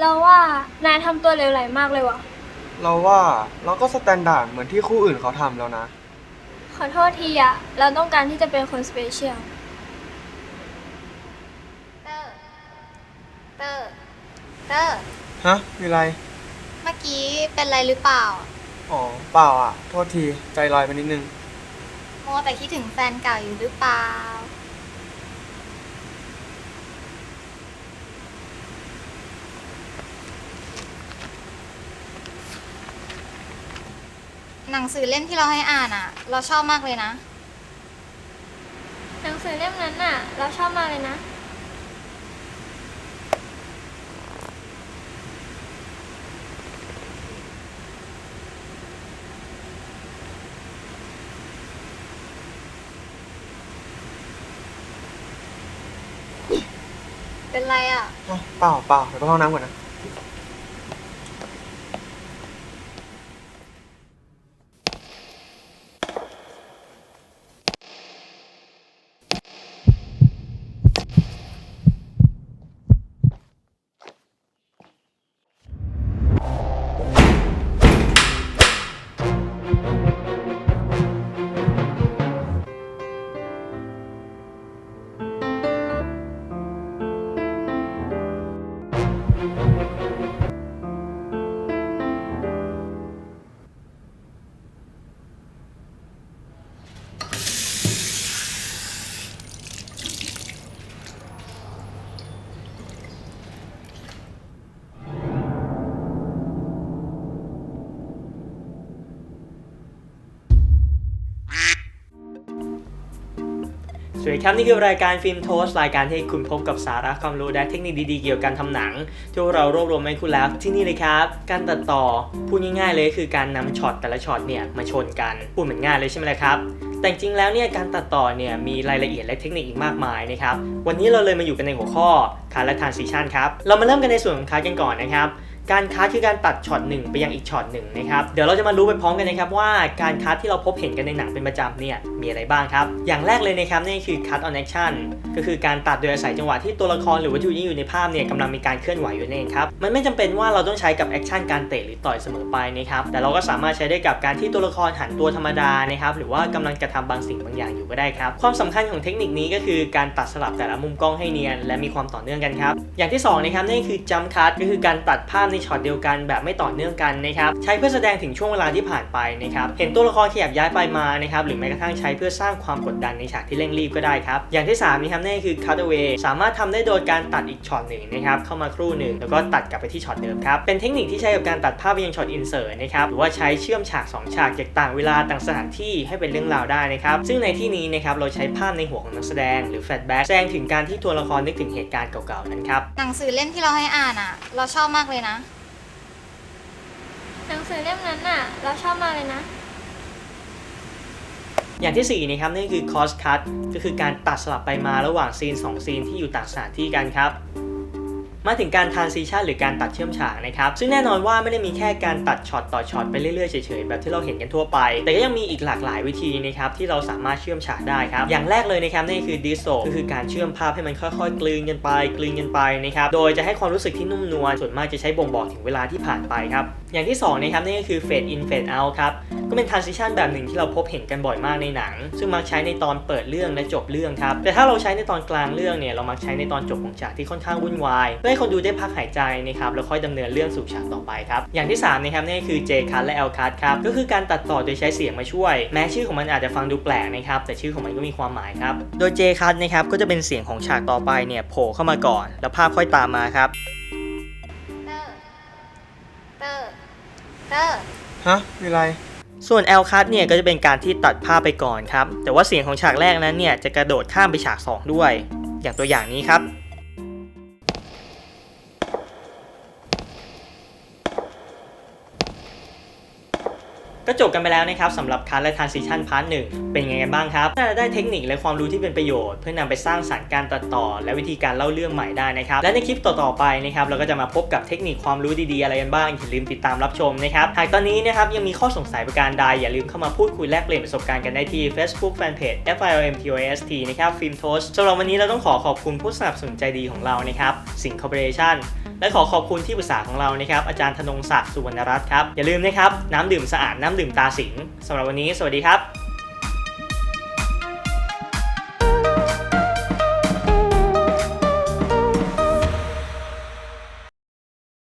เราว่านายทำตัวเหลวไหลมากเลยวะเราว่าเราก็สแตนดาร์ดเหมือนที่คู่อื่นเขาทำแล้วนะ ขอโทษทีอะเราต้องการที่จะเป็นคนสเปเชียล เตอร์ เตอร์ เตอร์ ฮะ มีอะไร เมื่อกี้เป็นไรหรือเปล่า อ๋อ เปล่าอะ โทษที ใจลอยไปนิดนึงมัวแต่คิดถึงแฟนเก่าอยู่หรือเปล่า หนังสือเล่มที่เราให้อ่านอะเราชอบมากเลยนะ หนังสือเล่มนั้นน่ะ เราชอบมากเลยนะ เป็นไรอะอ๋อเปล่าเปล่าเดี๋ยวไปเข้าห้องน้ำก่อนนะ วัสดีครับนี่คือรายการฟิล์มโทสรายการที่ให้คุณพบกับสาระความรู้และเทคนิคดีๆเกี่ยวกับการทำหนัง ที่พวกเรารวบรวมมาให้คุณแล้วที่นี่เลยครับ การตัดต่อพูดง่ายๆเลยคือการนำช็อตแต่ละช็อตเนี่ยมาชนกันพูดเหมือนง่ายเลยใช่ไหมล่ะครับ แต่จริงๆแล้วเนี่ยการตัดต่อเนี่ยมีรายละเอียดและเทคนิคอีกมากมายนะครับวันนี้เราเลยมาอยู่กันในหัวข้อคัดและทานซิชันครับเรามาเริ่มกันในส่วนของคัดกันก่อนนะครับ การคัดคือการตัดช็อตหนึ่งไปยังอีกช็อตหนึ่งนะครับ เดี๋ยวเราจะมารู้ไปพร้อมกันนะครับว่าการคัดที่เราพบเห็นกันในหนังเป็นประจำเนี่ยมีอะไรบ้างครับ อย่างแรกเลยนะครับนี่คือ cut on action ก็คือการตัดโดยอาศัยจังหวะที่ตัวละครหรือวัตถุที่อยู่ในภาพเนี่ยกำลังมีการเคลื่อนไหวอยู่นั่นเองครับ มันไม่จำเป็นว่าเราต้องใช้กับแอคชั่นการเตะหรือต่อยเสมอไปนะครับ แต่เราก็สามารถใช้ได้กับการที่ตัวละครหันตัวธรรมดานะครับ หรือว่ากำลังกระทำบางสิ่งบางอย่างอยู่ก็ได้ครับ ความสำคัญของเทคนิคนี้ก็คือการตัดสลับแต่ละมุมกล้องให้เนียน และมีความต่อเนื่องกันครับ อย่างที่สองนะครับนั่คือ jump cut ก็คือการตัดภาพในช็อตเดียวกันแบบไม่ต่อเนื่องกันนะครับใช้เพื่อแสดงถึงช่วงเวลาที่ผ่านไปนะครับเห็นตัวละครขยับย้ายไปมานะครับหรือแม้กระทั่งใช้เพื่อสร้างความกดดันในฉากที่เร่งรีบก็ได้ครับอย่างที่สามนะครับนั่นคือ cutaway สามารถทำได้โดยการตัดอีกช็อตหนึ่งนะครับเข้ามาครู่หนึ่งแล้วก็ตัดกลับไปที่ช็อตเดิมครับเป็นเทคนิคที่ใช้กับการตัดภาพไปยังช็อต insert นะครับหรือว่าใช้เชื่อมฉากสองฉากจากต่างเวลาต่างสถานที่ให้เป็นเรื่องราวได้นะครับซึ่งในที่นี้นะครับเราใช้ภาพในหัวของนักแสดงหรือ flashback แสดงถึงการที่ตัวละครนึกถึงเหตุการณ์เก่าๆนั้นครับหนังสือเล่มที่เราให้อ่านอะ เราชอบมากเลยนะ สือเล่มนั้นน่ะ เราชอบมากเลยนะ อย่างที่ 4 นะครับนี่คือ cost cut ก็คือการตัดสลับไปมาระหว่างซีน 2 ซีนที่อยู่ต่างสถานที่กันครับ มาถึงการ transition หรือการตัดเชื่อมฉากนะครับ ซึ่งแน่นอนว่าไม่ได้มีแค่การตัดช็อตต่อช็อตไปเรื่อยๆเฉยๆแบบที่เราเห็นกันทั่วไป แต่ก็ยังมีอีกหลากหลายวิธีนะครับที่เราสามารถเชื่อมฉากได้ครับ อย่างแรกเลยนะครับนั่คือ disso ก็คือการเชื่อมภาพให้มันค่อยๆ กลืนกันไป กลืนกันไปนะครับโดยจะให้ความรู้สึกที่นุ่มนวลส่วนมากจะใช้บ่งบอกถึงเวลาที่ผ่านไปครับอย่างที่สองนะครับนั่ก็คือ fade in fade out ครับ ก็เป็น transition แบบหนึ่งที่เราพบเห็นกันบ่อยมากในหนัง ซึ่งมักใช้ในตอนเปิดเรื่องและจบเรื่องครับ แต่ถ้าเราใช้ในตอนกลางเรื่องเนี่ยเรามักใช้ในตอนจบของฉากที่ค่อนข้างวุ่นวายเพื่อให้คนดูได้พักหายใจนะครับแล้วค่อยดำเนินเรื่องสู่ฉากต่อไปครับอย่างที่3นะครับนี่คือ J cut และ L cut ครับก็คือการตัดต่อโดยใช้เสียงมาช่วย แม้ชื่อของมันอาจจะฟังดูแปลกนะครับแต่ชื่อของมันก็มีความหมายครับโดย J cut นะครับก็จะเป็นเสียงของฉากต่อไปเนี่ยโผล่เข้ามาก่อน แล้วภาพค่อยตามมาครับเตอร์เตอร์เตอร์ฮะมีอะไร ส่วน L cut เนี่ยก็จะเป็นการที่ตัดภาพไปก่อนครับ แต่ว่าเสียงของฉากแรกนั้นเนี่ยจะกระโดดข้ามไปฉาก 2 ด้วย อย่างตัวอย่างนี้ครับ ก็จบกันไปแล้วนะครับสำหรับคัทและ transition part หนึ่งเป็นยังไงกันบ้างครับน่าจะได้เทคนิคและความรู้ที่เป็นประโยชน์ เพื่อนำไปสร้างสรรค์การตัดต่อ และวิธีการเล่าเรื่องใหม่ได้นะครับและในคลิปต่อๆไปนะครับเราก็จะมาพบกับเทคนิคความรู้ดีๆอะไรกันบ้างอย่าลืมติดตามรับชมนะครับหากตอนนี้นะครับยังมีข้อสงสัยประการใดอย่าลืมเข้ามาพูดคุยแลกเปลี่ยนประสบการณ์กันได้ที่ Facebook Fanpage FILMTOST นะครับ Film Toast สำหรับวันนี้เราต้องขอขอบคุณผู้สนับสนุนใจดีของเรานะครับสิงคอร์ปอเรชั่นและขอขอบคุณที่ปรึกษาของเรานะครับอาจารย์ธนงศักดิ์สุวรรณรัตน์ครับอย่าลืมนะครับน้ำดื่มสะอาดน้ำดื่มตาสิงสำหรับวันนี้ สวัสดีครับ